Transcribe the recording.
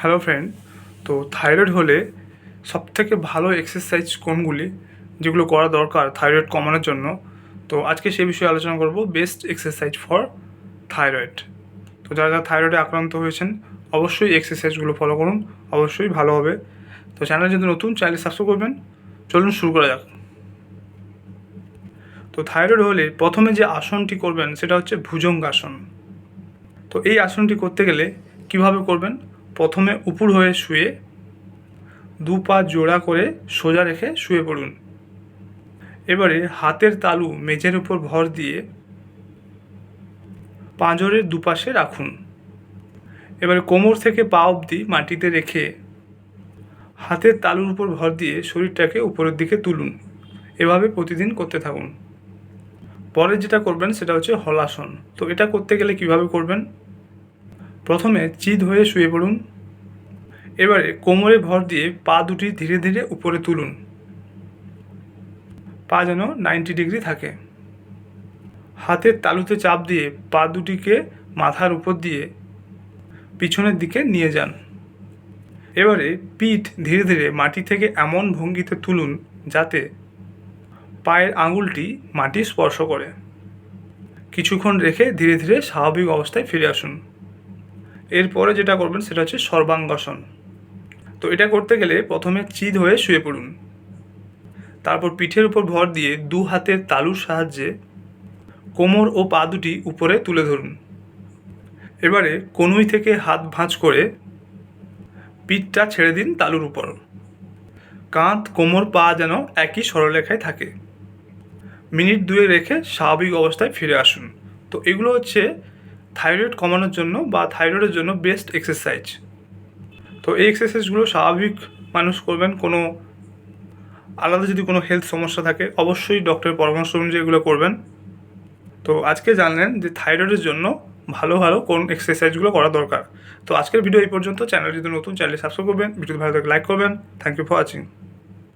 Hello friend তো thyroid হলে সবথেকে ভালো এক্সারসাইজ কোনগুলি? যেগুলো করা দরকার থাইরয়েড কমানোর জন্য। তো আজকে সেই বিষয়ে আলোচনা করব। বেস্ট এক্সারসাইজ ফর থাইরয়েড তো যারা যারা থাইরয়েডে আক্রান্ত হয়েছেন, অবশ্যই এক্সারসাইজগুলো ফলো করুন। অবশ্যই ভালো হবে। তো চ্যানেল যদি নতুন চ্যানেল সাবস্ক্রাইব করবেন। চলুন শুরু করা যাক। তো থাইরয়েড হলে প্রথমে যে আসনটি করবেন, সেটা হচ্ছে ভুজঙ্গাসন। তো এই আসনটি করতে গেলে কীভাবে করবেন? প্রথমে উপুর হয়ে শুয়ে দু পা জোড়া করে সোজা রেখে শুয়ে পড়ুন। এবারে হাতের তালু মেঝের উপর ভর দিয়ে পাঁজরের দুপাশে রাখুন। এবারে কোমর থেকে পা অবধি মাটিতে রেখে হাতের তালুর উপর ভর দিয়ে শরীরটাকে উপরের দিকে তুলুন। এভাবে প্রতিদিন করতে থাকুন। পরে যেটা করবেন সেটা হচ্ছে হলাসন। তো এটা করতে গেলে কীভাবে করবেন? প্রথমে চিদ হয়ে শুয়ে পড়ুন। এবারে কোমরে ভর দিয়ে পা দুটি ধীরে ধীরে উপরে তুলুন। পা যেন নাইনটি ডিগ্রি থাকে। হাতের তালুতে চাপ দিয়ে পা দুটিকে মাথার উপর দিয়ে পিছনের দিকে নিয়ে যান। এবারে পিঠ ধীরে ধীরে মাটি থেকে এমন ভঙ্গিতে তুলুন যাতে পায়ের আঙুলটি মাটি স্পর্শ করে। কিছুক্ষণ রেখে ধীরে ধীরে স্বাভাবিক অবস্থায় ফিরে আসুন। এরপরে যেটা করবেন সেটা হচ্ছে সর্বাঙ্গাসন। তো এটা করতে গেলে প্রথমে চিত হয়ে শুয়ে পড়ুন। তারপর পিঠের উপর ভর দিয়ে দু হাতের তালুর সাহায্যে কোমর ও পা দুটি উপরে তুলে ধরুন। এবারে কনুই থেকে হাত ভাঁজ করে পিঠটা ছেড়ে দিন তালুর উপর। কাঁধ, কোমর, পা যেন একই সরলরেখায় থাকে। মিনিট দুয়ে রেখে স্বাভাবিক অবস্থায় ফিরে আসুন। তো এগুলো হচ্ছে থাইরয়েড কমানোর জন্য বা থাইরয়েডের জন্য বেস্ট এক্সারসাইজ। তো এই এক্সারসাইজগুলো স্বাভাবিক মানুষ করবেন। কোনো আলাদা যদি কোনো হেলথ সমস্যা থাকে, অবশ্যই ডক্টরের পরামর্শ অনুযায়ী এগুলো করবেন। তো আজকে জানলেন যে থাইরয়েডের জন্য ভালো ভালো কোন এক্সারসাইজগুলো করা দরকার। তো আজকের ভিডিও এই পর্যন্ত। চ্যানেল যদি নতুন চ্যানেল সাবস্ক্রাইব করবেন। ভিডিও ভালো লাগে লাইক করবেন। Thank you for watching